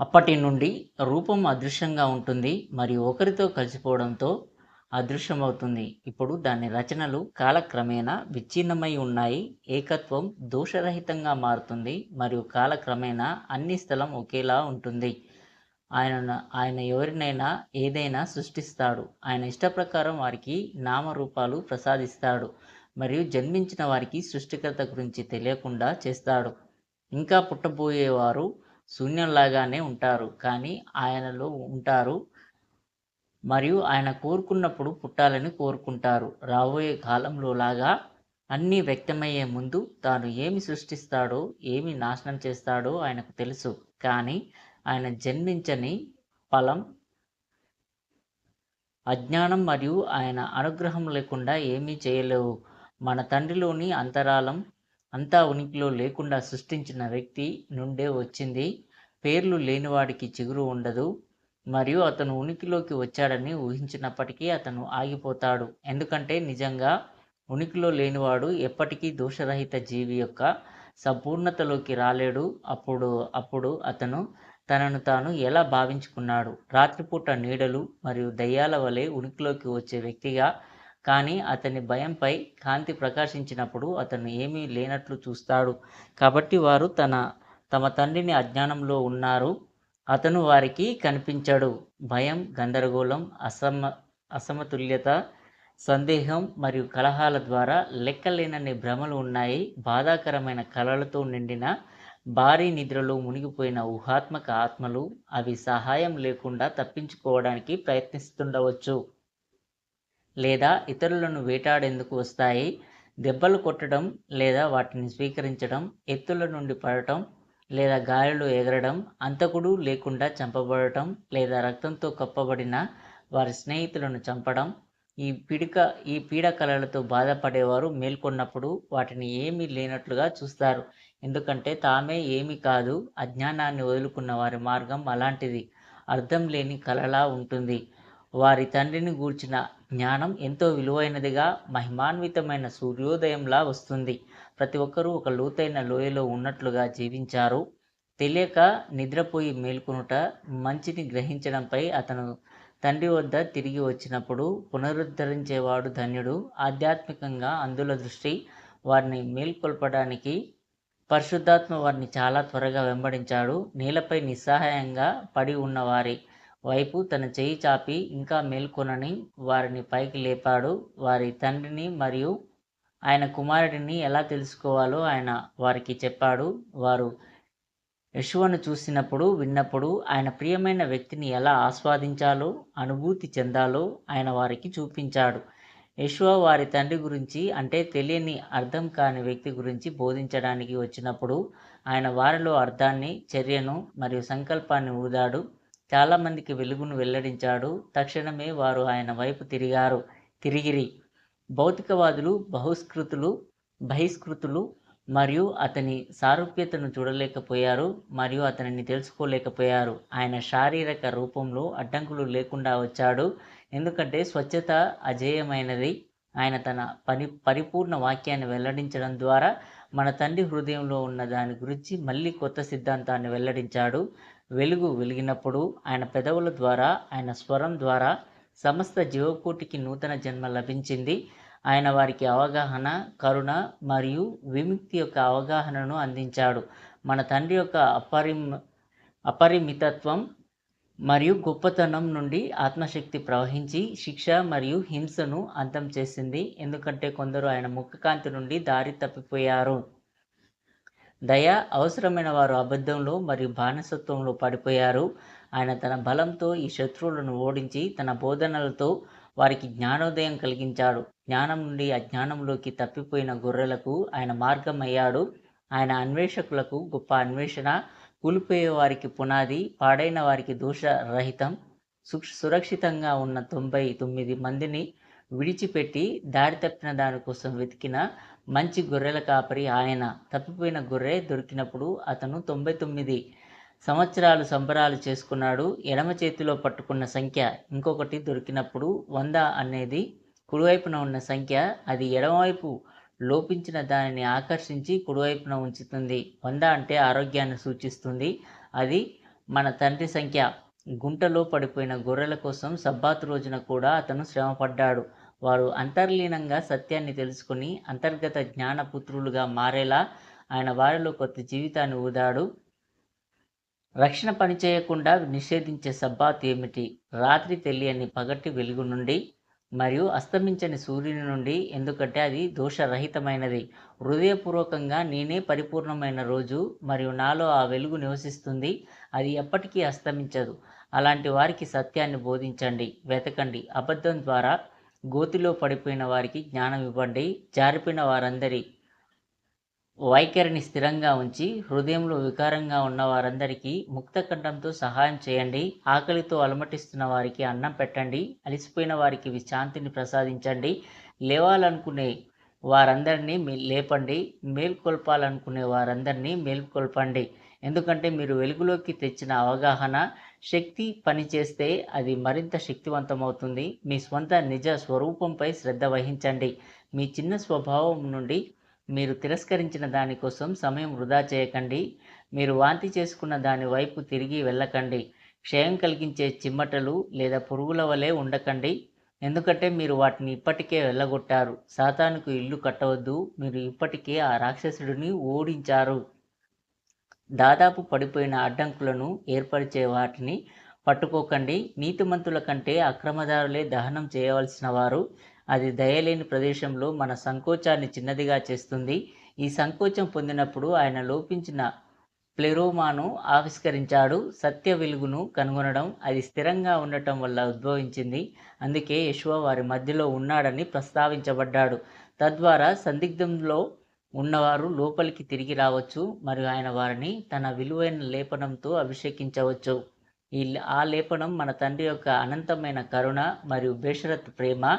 అప్పటి నుండి రూపం అదృశ్యంగా ఉంటుంది మరియు ఒకరితో కలిసిపోవడంతో అదృశ్యమవుతుంది. ఇప్పుడు దాని రచనలు కాలక్రమేణా విచ్ఛిన్నమై ఉన్నాయి. ఏకత్వం దోషరహితంగా మారుతుంది మరియు కాలక్రమేణా అన్ని స్థలం ఒకేలా ఉంటుంది. ఆయన ఆయన ఎవరినైనా ఏదైనా సృష్టిస్తాడు. ఆయన ఇష్టప్రకారం వారికి నామరూపాలు ప్రసాదిస్తాడు మరియు జన్మించిన వారికి సృష్టికర్త గురించి తెలియకుండా చేస్తాడు. ఇంకా పుట్టబోయేవారు శూన్యంలాగానే ఉంటారు. కానీ ఆయనలో ఉంటారు మరియు ఆయన కోరుకున్నప్పుడు పుట్టాలని కోరుకుంటారు. రాబోయే కాలంలో లాగా అన్నీ వ్యక్తమయ్యే ముందు తాను ఏమి సృష్టిస్తాడో ఏమి నాశనం చేస్తాడో ఆయనకు తెలుసు. కానీ ఆయన జన్మించని ఫలం అజ్ఞానం మరియు ఆయన అనుగ్రహం లేకుండా ఏమీ చేయలేవు. మన తండ్రిలోని అంతరాలం అంతా ఉనికిలో లేకుండా సృష్టించిన వ్యక్తి నుండే వచ్చింది. పేర్లు లేనివాడికి చిగురు ఉండదు. మరియు అతను ఉనికిలోకి వచ్చాడని ఊహించినప్పటికీ అతను ఆగిపోతాడు. ఎందుకంటే నిజంగా ఉనికిలో లేనివాడు ఎప్పటికీ దోషరహిత జీవి యొక్క సంపూర్ణతలోకి రాలేడు. అప్పుడు అప్పుడు అతను తనను తాను ఎలా భావించుకున్నాడు? రాత్రిపూట నీడలు మరియు దయ్యాల వలె ఉనికిలోకి వచ్చే వ్యక్తిగా కానీ అతని భయంపై కాంతి ప్రకాశించినప్పుడు అతను ఏమీ లేనట్లు చూస్తాడు. కాబట్టి వారు తన తమ తండ్రిని అజ్ఞానంలో ఉన్నారు. అతను వారికి కనిపించడు. భయం గందరగోళం అసమ అసమతుల్యత సందేహం మరియు కలహాల ద్వారా లెక్కలేనన్ని భ్రమలు ఉన్నాయి. బాధాకరమైన కళలతో నిండిన భారీ నిద్రలో మునిగిపోయిన ఊహాత్మక ఆత్మలు అవి సహాయం లేకుండా తప్పించుకోవడానికి ప్రయత్నిస్తుండవచ్చు. లేదా ఇతరులను వేటాడేందుకు వస్తాయి? దెబ్బలు కొట్టడం లేదా వాటిని స్వీకరించడం ఎత్తుల నుండి పడటం లేదా గాలిలో ఎగరడం అంతకుడు లేకుండా చంపబడటం లేదా రక్తంతో కప్పబడిన వారి స్నేహితులను చంపడం ఈ పిడిక ఈ పీడకలలతో బాధపడేవారు మేల్కొన్నప్పుడు వాటిని ఏమీ లేనట్లుగా చూస్తారు. ఎందుకంటే తామే ఏమీ కాదు అజ్ఞానాన్ని వదులుకున్న వారి మార్గం అలాంటిది. అర్థం లేని కలలా ఉంటుంది. వారి తండ్రిని గూర్చిన జ్ఞానం ఎంతో విలువైనదిగా మహిమాన్వితమైన సూర్యోదయంలా వస్తుంది. ప్రతి ఒక్కరూ ఒక లోతైన లోయలో ఉన్నట్లుగా జీవించారు. తెలియక నిద్రపోయి మేల్కొనుట మంచిని గ్రహించడంపై అతను తండ్రి వద్ద తిరిగి వచ్చినప్పుడు పునరుద్ధరించేవాడు ధన్యుడు. ఆధ్యాత్మికంగా అందుల దృష్టి వారిని మేల్కొల్పడానికి పరిశుద్ధాత్మ వారిని చాలా త్వరగా వెంబడించాడు. నేలపై నిస్సహాయంగా పడి ఉన్నవారి వైపు తన చేయి చాపి ఇంకా మేల్కొనని వారిని పైకి లేపాడు. వారి తండ్రిని మరియు ఆయన కుమారుడిని ఎలా తెలుసుకోవాలో ఆయన వారికి చెప్పాడు. వారు యశువను చూసినప్పుడు విన్నప్పుడు ఆయన ప్రియమైన వ్యక్తిని ఎలా ఆస్వాదించాలో అనుభూతి చెందాలో ఆయన వారికి చూపించాడు. యశువ వారి తండ్రి గురించి అంటే తెలియని అర్థం కాని వ్యక్తి గురించి బోధించడానికి వచ్చినప్పుడు ఆయన వారిలో అర్థాన్ని చర్యను మరియు సంకల్పాన్ని ఊదాడు. చాలామందికి వెలుగును వెల్లడించాడు. తక్షణమే వారు ఆయన వైపు తిరిగారు. తిరిగిరి. భౌతికవాదులు బహుస్కృతులు బహిష్కృతులు మరియు అతని సారూప్యతను చూడలేకపోయారు మరియు అతనిని తెలుసుకోలేకపోయారు. ఆయన శారీరక రూపంలో అడ్డంకులు లేకుండా వచ్చాడు. ఎందుకంటే స్వచ్ఛత అజేయమైనది. ఆయన తన పని పరిపూర్ణ వాక్యాన్ని వెల్లడించడం ద్వారా మన తండ్రి హృదయంలో ఉన్న దాని గురించి మళ్ళీ కొత్త సిద్ధాంతాన్ని వెల్లడించాడు. వెలుగు వెలిగినప్పుడు ఆయన పెదవుల ద్వారా ఆయన స్వరం ద్వారా సమస్త జీవకోటికి నూతన జన్మ లభించింది. ఆయన వారికి అవగాహన కరుణ మరియు విముక్తి యొక్క అవగాహనను అందించాడు. మన తండ్రి యొక్క అపరిమ అపరిమితత్వం మరియు గొప్పతనం నుండి ఆత్మశక్తి ప్రవహించి శిక్ష మరియు హింసను అంతం చేసింది. ఎందుకంటే కొందరు ఆయన ముఖకాంతి నుండి దారి తప్పిపోయారు. దయ అవసరమైన వారు అబద్ధంలో మరియు బానిసత్వంలో పడిపోయారు. ఆయన తన బలంతో ఈ శత్రువులను ఓడించి తన బోధనలతో వారికి జ్ఞానోదయం కలిగించాడు. జ్ఞానం నుండి అజ్ఞానంలోకి తప్పిపోయిన గొర్రెలకు ఆయన మార్గం అయ్యాడు ఆయన అన్వేషకులకు గొప్ప అన్వేషణ కూలిపోయే వారికి పునాది పాడైన వారికి దోషరహితం సు సురక్షితంగా ఉన్న తొంభై తొమ్మిది మందిని విడిచిపెట్టి దారి తప్పిన దానికోసం వెతికిన మంచి గొర్రెల కాపరి ఆయన. తప్పిపోయిన గొర్రె దొరికినప్పుడు అతను తొంభై తొమ్మిది సంవత్సరాలు సంబరాలు చేసుకున్నాడు. ఎడమ చేతిలో పట్టుకున్న సంఖ్య ఇంకొకటి దొరికినప్పుడు వంద అనేది కుడివైపున ఉన్న సంఖ్య. అది ఎడమవైపు లోపించిన దానిని ఆకర్షించి కుడివైపున ఉంచుతుంది. వంద అంటే ఆరోగ్యాన్ని సూచిస్తుంది. అది మన తండ్రి సంఖ్య. గుంటలో పడిపోయిన గొర్రెల కోసం సబ్బాతు రోజున కూడా అతను శ్రమపడ్డాడు. వారు అంతర్లీనంగా సత్యాన్ని తెలుసుకుని అంతర్గత జ్ఞానపుత్రులుగా మారేలా ఆయన వారిలో కొత్త జీవితాన్ని ఊదాడు. రక్షణ పనిచేయకుండా నిషేధించే సబ్బాత్ ఏమిటి? రాత్రి తెలియని పగటి వెలుగు నుండి మరియు అస్తమించని సూర్యుని నుండి ఎందుకంటే అది దోషరహితమైనది. హృదయపూర్వకంగా నేనే పరిపూర్ణమైన రోజు మరియు నాలో ఆ వెలుగు నివసిస్తుంది. అది ఎప్పటికీ అస్తమించదు. అలాంటి వారికి సత్యాన్ని బోధించండి వెతకండి. అబద్ధం ద్వారా గోతిలో పడిపోయిన వారికి జ్ఞానం ఇవ్వండి. జారిపోయిన వారందరి వైఖరిని స్థిరంగా ఉంచి హృదయంలో వికారంగా ఉన్న వారందరికీ ముక్త కంఠంతో సహాయం చేయండి. ఆకలితో అలమటిస్తున్న వారికి అన్నం పెట్టండి. అలిసిపోయిన వారికి విశ్రాంతిని ప్రసాదించండి. లేవాలనుకునే వారందరినీ లేపండి. మేల్కొల్పాలనుకునే వారందరినీ మేల్కొల్పండి. ఎందుకంటే మీరు వెలుగులోకి తెచ్చిన అవగాహన శక్తి పనిచేస్తే అది మరింత శక్తివంతమవుతుంది. మీ స్వంత నిజ స్వరూపంపై శ్రద్ధ వహించండి. మీ చిన్న స్వభావం నుండి మీరు తిరస్కరించిన దానికోసం సమయం వృధా చేయకండి. మీరు వాంతి చేసుకున్న దాని వైపు తిరిగి వెళ్ళకండి. క్షయం కలిగించే చిమ్మటలు లేదా పురుగుల వలె ఉండకండి. ఎందుకంటే మీరు వాటిని ఇప్పటికే వెళ్ళగొట్టారు. సాతానుకు ఇల్లు కట్టవద్దు. మీరు ఇప్పటికే ఆ రాక్షసుడిని ఓడించారు. దాదాపు పడిపోయిన అడ్డంకులను ఏర్పరిచే వాటిని పట్టుకోకండి. నీతిమంతుల కంటే అక్రమదారులే దహనం చేయవలసిన వారు. అది దయలేని ప్రదేశంలో మన సంకోచాన్ని చిన్నదిగా చేస్తుంది. ఈ సంకోచం పొందినప్పుడు ఆయన లోపించిన ప్లెరోమాను ఆవిష్కరించాడు. సత్య వెలుగును కనుగొనడం అది స్థిరంగా ఉండటం వల్ల ఉద్భవించింది. అందుకే యశ్వ వారి మధ్యలో ఉన్నాడని ప్రస్తావించబడ్డాడు. తద్వారా సందిగ్ధంలో ఉన్నవారు లోపలికి తిరిగి రావచ్చు మరియు ఆయన వారిని తన విలువైన లేపనంతో అభిషేకించవచ్చు. ఈ ఆ లేపనం మన తండ్రి యొక్క అనంతమైన కరుణ మరియు బేషరత్ ప్రేమ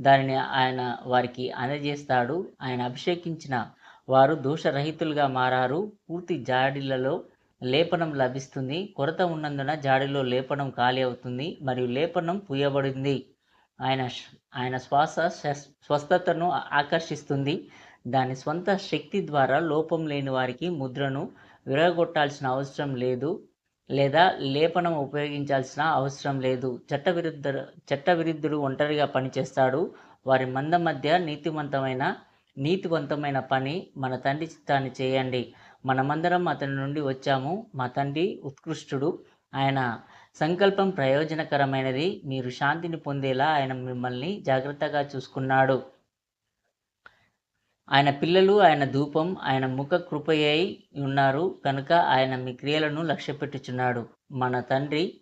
దానిని ఆయన వారికి అందజేస్తాడు. ఆయన అభిషేకించిన వారు దోషరహితులుగా మారారు. పూర్తి జాడీలలో లేపనం లభిస్తుంది. కొరత ఉన్నందున జాడీలో లేపనం ఖాళీ అవుతుంది మరియు లేపనం పూయబడింది. ఆయన ఆయన శ్వాస స్వస్థతను ఆకర్షిస్తుంది. దాని స్వంత శక్తి ద్వారా లోపం లేని వారికి ముద్రను విరగొట్టాల్సిన అవసరం లేదు లేదా లేపనం ఉపయోగించాల్సిన అవసరం లేదు. చట్టవిరుద్ధ చట్టవిరుద్ధుడు ఒంటరిగా పనిచేస్తాడు. వారి మంద మధ్య నీతివంతమైన నీతివంతమైన పని మన తండ్రి చిత్తాన్ని చేయండి. మనమందరం అతని నుండి వచ్చాము. మా తండ్రి ఉత్కృష్టుడు. ఆయన సంకల్పం ప్రయోజనకరమైనది. మీరు శాంతిని పొందేలా ఆయన మిమ్మల్ని జాగ్రత్తగా చూసుకున్నాడు. ఆయన పిల్లలు ఆయన ధూపం ఆయన ముఖ కృపయ్యై ఉన్నారు. కనుక ఆయన మీ క్రియలను లక్ష్యపెట్టుచున్నాడు. మన తండ్రి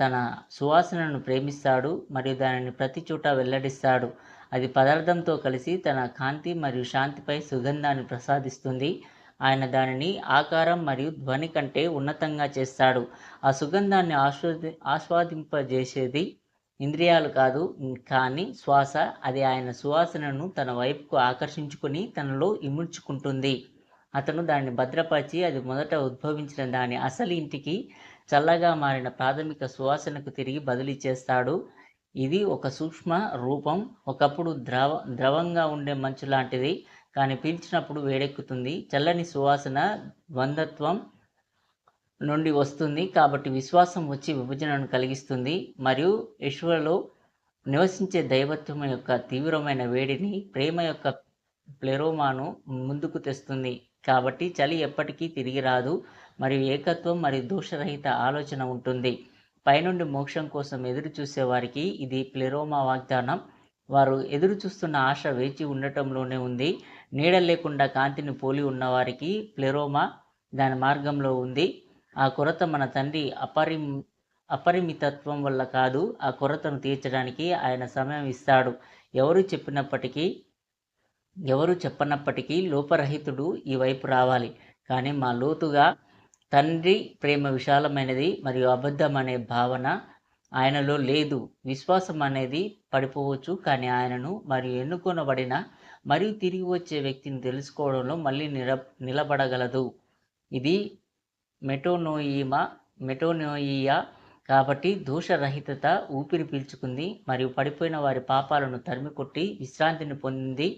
తన సువాసనను ప్రేమిస్తాడు మరియు దానిని ప్రతి చోట వెల్లడిస్తాడు. అది పదార్థంతో కలిసి తన కాంతి మరియు శాంతిపై సుగంధాన్ని ప్రసాదిస్తుంది. ఆయన దానిని ఆకారం మరియు ధ్వని కంటే ఉన్నతంగా చేస్తాడు. ఆ సుగంధాన్ని ఆస్వాది ఆస్వాదింపజేసేది ఇంద్రియాలు కాదు కానీ శ్వాస అది ఆయన సువాసనను తన వైపుకు ఆకర్షించుకుని తనలో ఇముడ్చుకుంటుంది. అతను దాన్ని భద్రపరిచి అది మొదట ఉద్భవించిన దాని అసలు ఇంటికి చల్లగా మారిన ప్రాథమిక సువాసనకు తిరిగి బదిలీ చేస్తాడు. ఇది ఒక సూక్ష్మ రూపం ఒకప్పుడు ద్రవ ద్రవంగా ఉండే మంచు లాంటిది కానీ పీల్చినప్పుడు వేడెక్కుతుంది. చల్లని సువాసన ద్వంద్వత్వం నుండి వస్తుంది కాబట్టి విశ్వాసం వచ్చి విభజనను కలిగిస్తుంది మరియు యశ్వలో నివసించే దైవత్వం యొక్క తీవ్రమైన వేడిని ప్రేమ యొక్క ప్లెరోమాను ముందుకు తెస్తుంది. కాబట్టి చలి ఎప్పటికీ తిరిగి రాదు మరియు ఏకత్వం మరియు దోషరహిత ఆలోచన ఉంటుంది. పైనుండి మోక్షం కోసం ఎదురు చూసే వారికి ఇది ప్లెరోమా వాగ్దానం. వారు ఎదురు చూస్తున్న ఆశ వేచి ఉండటంలోనే ఉంది. నీడ లేకుండా కాంతిని పోలి ఉన్నవారికి ప్లెరోమా దాని మార్గంలో ఉంది. ఆ కొరత మన తండ్రి అపరి అపరిమితత్వం వల్ల కాదు ఆ కొరతను తీర్చడానికి ఆయన సమయం ఇస్తాడు. ఎవరు చెప్పినప్పటికీ ఎవరు చెప్పనప్పటికీ లోపరహితుడు ఈ వైపు రావాలి. కానీ మా లోతుగా తండ్రి ప్రేమ విశాలమైనది మరియు అబద్ధం అనే భావన ఆయనలో లేదు. విశ్వాసం అనేది పడిపోవచ్చు కానీ ఆయనను మరియు ఎన్నుకొనబడిన మరియు తిరిగి వచ్చే వ్యక్తిని తెలుసుకోవడంలో మళ్ళీ నిల నిలబడగలదు. ఇది మెటోనోయిమా మెటోనోయియా కాబట్టి దోషరహితత ఊపిరి పీల్చుకుంది మరియు పడిపోయిన వారి పాపాలను తరిమికొట్టి విశ్రాంతిని పొందింది.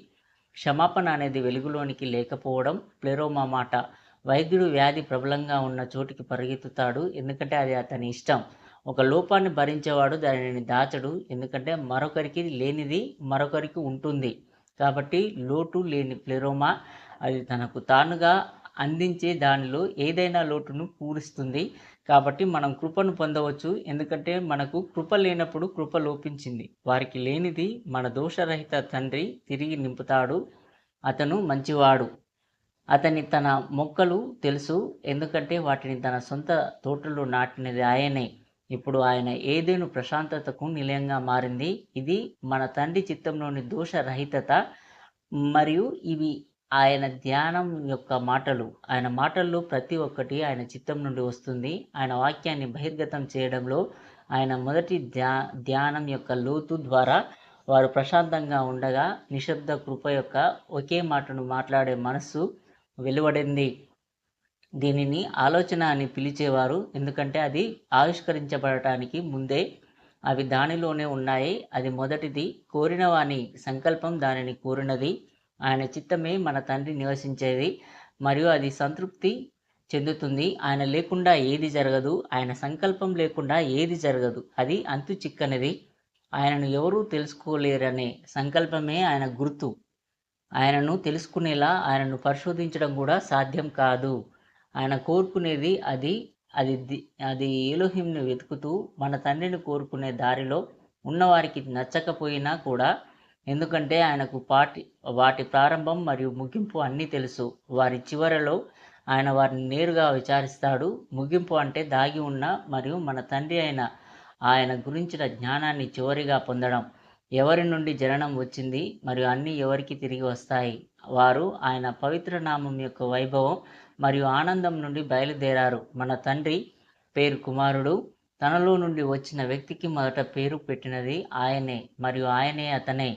క్షమాపణ అనేది వెలుగులోనికి లేకపోవడం ప్లెరోమా మాట. వైద్యుడు వ్యాధి ప్రబలంగా ఉన్న చోటికి పరిగెత్తుతాడు ఎందుకంటే అది అతని ఇష్టం. ఒక లోపాన్ని భరించేవాడు దానిని దాచడు ఎందుకంటే మరొకరికి లేనిది మరొకరికి ఉంటుంది. కాబట్టి లోటు లేని ప్లెరోమా అది తనకు తానుగా అందించే దానిలో ఏదైనా లోటును పూరిస్తుంది. కాబట్టి మనం కృపను పొందవచ్చు. ఎందుకంటే మనకు కృప లేనప్పుడు కృప లోపించింది. వారికి లేనిది మన దోషరహిత తండ్రి తిరిగి నింపుతాడు. అతను మంచివాడు. అతని తన మొక్కలు తెలుసు. ఎందుకంటే వాటిని తన సొంత తోటలో నాటినది ఆయనే. ఇప్పుడు ఆయన ఏదేను ప్రశాంతతకు నిలయంగా మారింది. ఇది మన తండ్రి చిత్తంలోని దోషరహితత. మరియు ఇవి ఆయన ధ్యానం యొక్క మాటలు ఆయన మాటల్లో ప్రతి ఒక్కటి ఆయన చిత్తం నుండి వస్తుంది. ఆయన వాక్యాన్ని బహిర్గతం చేయడంలో ఆయన మొదటి ధ్యా ధ్యానం యొక్క లోతు ద్వారా వారు ప్రశాంతంగా ఉండగా నిశ్శబ్ద కృప యొక్క ఒకే మాటను మాట్లాడే మనస్సు వెలువడింది. దీనిని ఆలోచన అని పిలిచేవారు ఎందుకంటే అది ఆవిష్కరించబడటానికి ముందే అవి దానిలోనే ఉన్నాయి. అది మొదటిది కోరిన వాని సంకల్పం దానిని కోరినది. ఆయన చిత్తమే మన తండ్రి నివసించేది మరియు అది సంతృప్తి చెందుతుంది. ఆయన లేకుండా ఏది జరగదు ఆయన సంకల్పం లేకుండా ఏది జరగదు. అది అంతు చిక్కనిది. ఆయనను ఎవరూ తెలుసుకోలేరనే సంకల్పమే ఆయన గుర్తు. ఆయనను తెలుసుకునేలా ఆయనను పరిశోధించడం కూడా సాధ్యం కాదు. ఆయన కోరుకునేది అది అది అది ఏలోహింను వెతుకుతూ మన తండ్రిని కోరుకునే దారిలో ఉన్నవారికి నచ్చకపోయినా కూడా ఎందుకంటే ఆయనకు పాటి వాటి ప్రారంభం మరియు ముగింపు అన్నీ తెలుసు. వారి చివరలో ఆయన వారిని నేరుగా విచారిస్తాడు. ముగింపు అంటే దాగి ఉన్న మరియు మన తండ్రి అయిన ఆయన గురించిన జ్ఞానాన్ని చివరిగా పొందడం. ఎవరి నుండి జననం వచ్చింది మరియు అన్నీ ఎవరికి తిరిగి వస్తాయి? వారు ఆయన పవిత్ర నామం యొక్క వైభవం మరియు ఆనందం నుండి బయలుదేరారు. మన తండ్రి పేరు కుమారుడు. తనలో నుండి వచ్చిన వ్యక్తికి మొదట పేరు పెట్టినది ఆయనే మరియు ఆయనే అతనే.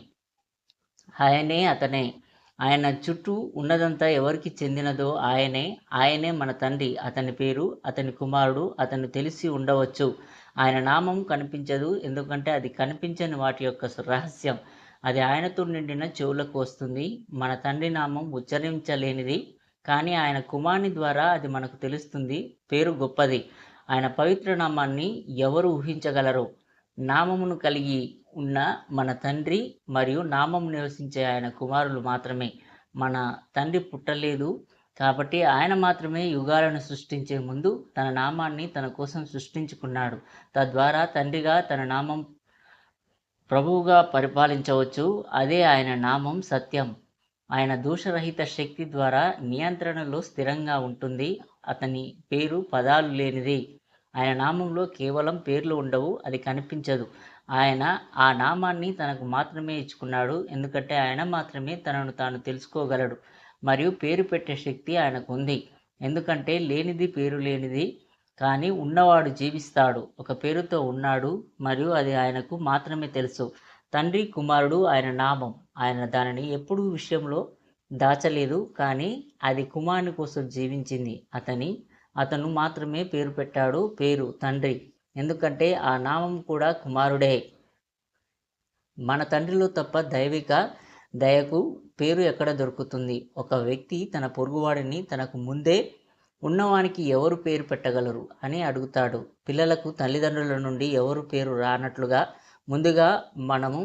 ఆయనే అతనే. ఆయన చుట్టూ ఉన్నదంతా ఎవరికి చెందినదో ఆయనే. ఆయనే మన తండ్రి. అతని పేరు అతని కుమారుడు అతను తెలిసి ఉండవచ్చు. ఆయన నామం కనిపించదు ఎందుకంటే అది కనిపించని వాటి యొక్క రహస్యం. అది ఆయనతో నిండిన చెవులకు వస్తుంది. మన తండ్రి నామం ఉచ్చరించలేనిది కానీ ఆయన కుమారుని ద్వారా అది మనకు తెలుస్తుంది. పేరు గొప్పది. ఆయన పవిత్ర నామాన్ని ఎవరు ఊహించగలరు? నామమును కలిగి ఉన్న మన తండ్రి మరియు నామం నివసించే ఆయన కుమారులు మాత్రమే. మన తండ్రి పుట్టలేదు కాబట్టి ఆయన మాత్రమే యుగాలను సృష్టించే ముందు తన నామాన్ని తన కోసం సృష్టించుకున్నాడు. తద్వారా తండ్రిగా తన నామం ప్రభువుగా పరిపాలించవచ్చు. అదే ఆయన నామం సత్యం. ఆయన దోషరహిత శక్తి ద్వారా నియంత్రణలో స్థిరంగా ఉంటుంది. అతని పేరు పదాలు లేనిది. ఆయన నామంలో కేవలం పేర్లు ఉండవు. అది కనిపించదు. ఆయన ఆ నామాన్ని తనకు మాత్రమే ఇచ్చుకున్నాడు. ఎందుకంటే ఆయన మాత్రమే తనను తాను తెలుసుకోగలడు మరియు పేరు పెట్టే శక్తి ఆయనకు ఉంది ఎందుకంటే లేనిది పేరు లేనిది కానీ ఉన్నవాడు జీవిస్తాడు. ఒక పేరుతో ఉన్నాడు మరియు అది ఆయనకు మాత్రమే తెలుసు. తండ్రి కుమారుడు ఆయన నామం. ఆయన దానిని ఎప్పుడూ విషయంలో దాచలేదు కానీ అది కుమారుని కోసం జీవించింది. అతని అతను మాత్రమే పేరు పెట్టాడు. పేరు తండ్రి. ఎందుకంటే ఆ నామం కూడా కుమారుడే. మన తండ్రిలో తప్ప దైవిక దయకు పేరు ఎక్కడ దొరుకుతుంది? ఒక వ్యక్తి తన పొరుగువాడిని తనకు ముందే ఉన్నవానికి ఎవరు పేరు పెట్టగలరు అని అడుగుతాడు. పిల్లలకు తల్లిదండ్రుల నుండి ఎవరు పేరు రానట్లుగా ముందుగా మనము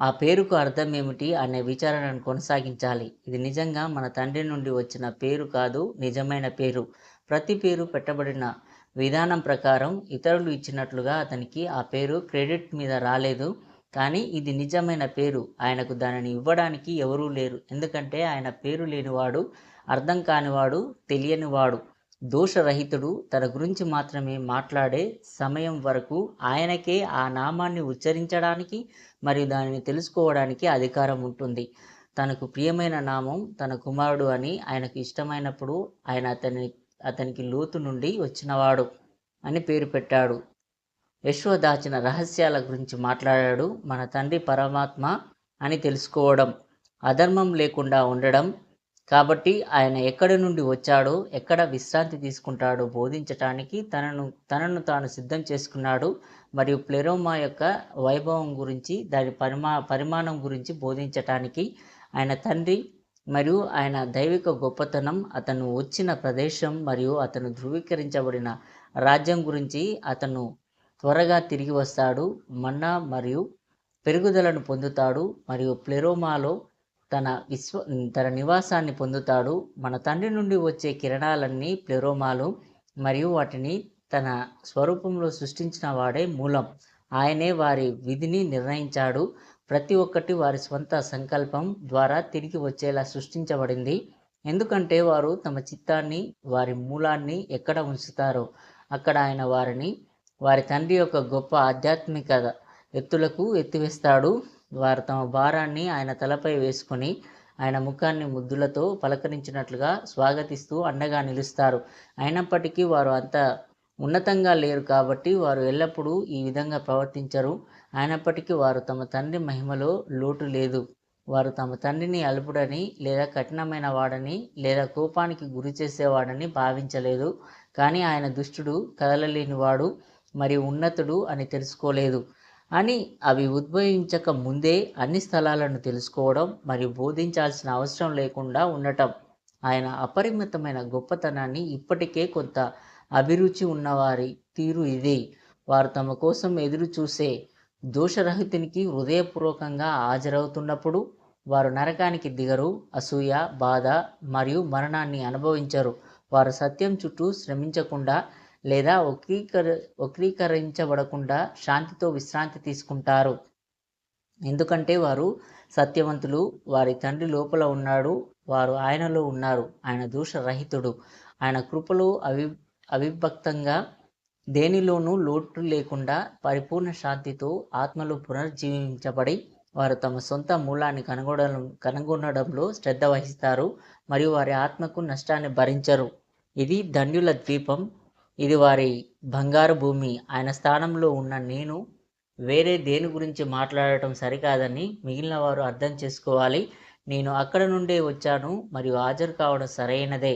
ఆ పేరుకు అర్థం ఏమిటి అనే విచారణను కొనసాగించాలి. ఇది నిజంగా మన తండ్రి నుండి వచ్చిన పేరు కాదు నిజమైన పేరు. ప్రతి పేరు పెట్టబడిన విధానం ప్రకారం ఇతరులు ఇచ్చినట్లుగా అతనికి ఆ పేరు క్రెడిట్ మీద రాలేదు. కానీ ఇది నిజమైన పేరు. ఆయనకు దానిని ఇవ్వడానికి ఎవరూ లేరు. ఎందుకంటే ఆయన పేరు లేనివాడు అర్థం కానివాడు తెలియనివాడు. దోషరహితుడు తన గురించి మాత్రమే మాట్లాడే సమయం వరకు ఆయనకే ఆ నామాన్ని ఉచ్చరించడానికి మరియు దానిని తెలుసుకోవడానికి అధికారం ఉంటుంది. తనకు ప్రియమైన నామం తన కుమారుడు అని ఆయనకు ఇష్టమైనప్పుడు ఆయన అతని అతనికి లోతు నుండి వచ్చినవాడు అని పేరు పెట్టాడు. యశ్వ దాచిన రహస్యాల గురించి మాట్లాడాడు మన తండ్రి పరమాత్మ అని తెలుసుకోవడం అధర్మం లేకుండా ఉండడం. కాబట్టి ఆయన ఎక్కడి నుండి వచ్చాడో ఎక్కడ విశ్రాంతి తీసుకుంటాడో బోధించటానికి తనను తనను తాను సిద్ధం చేసుకున్నాడు. మరియు ప్లెరోమా యొక్క వైభవం గురించి దాని పరిమా పరిమాణం గురించి బోధించటానికి ఆయన తండ్రి మరియు ఆయన దైవిక గొప్పతనం అతను వచ్చిన ప్రదేశం మరియు అతను ధృవీకరించబడిన రాజ్యం గురించి అతను త్వరగా తిరిగి వస్తాడు. మన్నా మరియు పెరుగుదలను పొందుతాడు మరియు ప్లెరోమాలో తన విశ్వ తన నివాసాన్ని పొందుతాడు. మన తండ్రి నుండి వచ్చే కిరణాలన్నీ ప్లెరోమాలు మరియు వాటిని తన స్వరూపంలో సృష్టించిన వాడే మూలం. ఆయనే వారి విధిని నిర్ణయించాడు. ప్రతి ఒక్కటి వారి స్వంత సంకల్పం ద్వారా తిరిగి వచ్చేలా సృష్టించబడింది. ఎందుకంటే వారు తమ చిత్తాన్ని వారి మూలాన్ని ఎక్కడ ఉంచుతారో అక్కడ ఆయన వారిని వారి తండ్రి యొక్క గొప్ప ఆధ్యాత్మిక ఎత్తులకు ఎత్తివేస్తాడు. వారు తమ భారాన్ని ఆయన తలపై వేసుకొని ఆయన ముఖాన్ని ముద్దులతో పలకరించినట్లుగా స్వాగతిస్తూ అండగా నిలుస్తారు. అయినప్పటికీ వారు అంత ఉన్నతంగా లేరు కాబట్టి వారు ఎల్లప్పుడూ ఈ విధంగా ప్రవర్తించరు. అయినప్పటికీ వారు తమ తండ్రి మహిమలో లోటు లేదు. వారు తమ తండ్రిని అల్పుడని లేదా కఠినమైన వాడని లేదా కోపానికి గురి చేసేవాడని భావించలేదు. కానీ ఆయన దుష్టుడు కదలలేనివాడు మరియు ఉన్నతుడు అని తెలుసుకోలేదు. అని అవి ఉద్భవించక ముందే అన్ని స్థలాలను తెలుసుకోవడం మరియు బోధించాల్సిన అవసరం లేకుండా ఉండటం. ఆయన అపరిమితమైన గొప్పతనాన్ని ఇప్పటికే కొంత అభిరుచి ఉన్నవారి తీరు ఇది. వారు తమ కోసం ఎదురు చూసే దోషరహితునికి హృదయపూర్వకంగా హాజరవుతున్నప్పుడు వారు నరకానికి దిగరు అసూయ బాధ మరియు మరణాన్ని అనుభవించరు. వారు సత్యం చుట్టూ శ్రమించకుండా లేదా వక్రీకర వక్రీకరించబడకుండా శాంతితో విశ్రాంతి తీసుకుంటారు. ఎందుకంటే వారు సత్యవంతులు వారి తండ్రి లోపల ఉన్నాడు వారు ఆయనలో ఉన్నారు. ఆయన దోషరహితుడు. ఆయన కృపలో అవి అవిభక్తంగా దేనిలోనూ లోటు లేకుండా పరిపూర్ణ శాంతితో ఆత్మలు పునర్జీవించబడి వారు తమ సొంత మూలాన్ని కనుగొనడం కనుగొనడంలో శ్రద్ధ వహిస్తారు మరియు వారి ఆత్మకు నష్టాన్ని భరించరు. ఇది ధన్యుల ద్వీపం. ఇది వారి బంగారు భూమి. ఆయన స్థానంలో ఉన్న నేను వేరే దేని గురించి మాట్లాడటం సరికాదని మిగిలిన వారు అర్థం చేసుకోవాలి. నేను అక్కడ నుండే వచ్చాను మరియు హాజరు కావడం సరైనదే.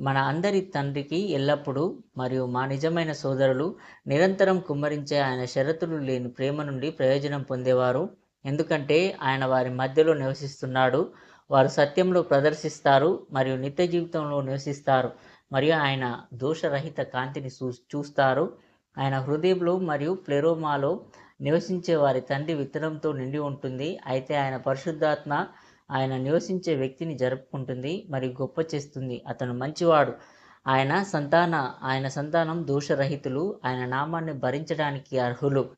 మన అందరి తండ్రికి ఎల్లప్పుడూ మరియు మా నిజమైన సోదరులు నిరంతరం కుమ్మరించే ఆయన షరతులు లేని ప్రేమ నుండి ప్రయోజనం పొందేవారు. ఎందుకంటే ఆయన వారి మధ్యలో నివసిస్తున్నాడు. వారు సత్యంలో ప్రదర్శిస్తారు మరియు నిత్య జీవితంలో నివసిస్తారు. మరియు ఆయన దోషరహిత కాంతిని చూ చూస్తారు. ఆయన హృదయంలో మరియు ప్లెరోమాలో నివసించే వారి తండ్రి విత్తనంతో నిండి ఉంటుంది. అయితే ఆయన పరిశుద్ధాత్మ ఆయన నివసించే వ్యక్తిని జరుపుకుంటుంది మరియు గొప్ప చేస్తుంది. అతను మంచివాడు. ఆయన సంతాన ఆయన సంతానం దోషరహితులు. ఆయన నామాన్ని భరించడానికి అర్హులు.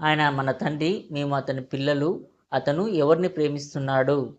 ఆయన మన తండ్రి మేము అతని పిల్లలు. అతను ఎవరిని ప్రేమిస్తున్నాడు?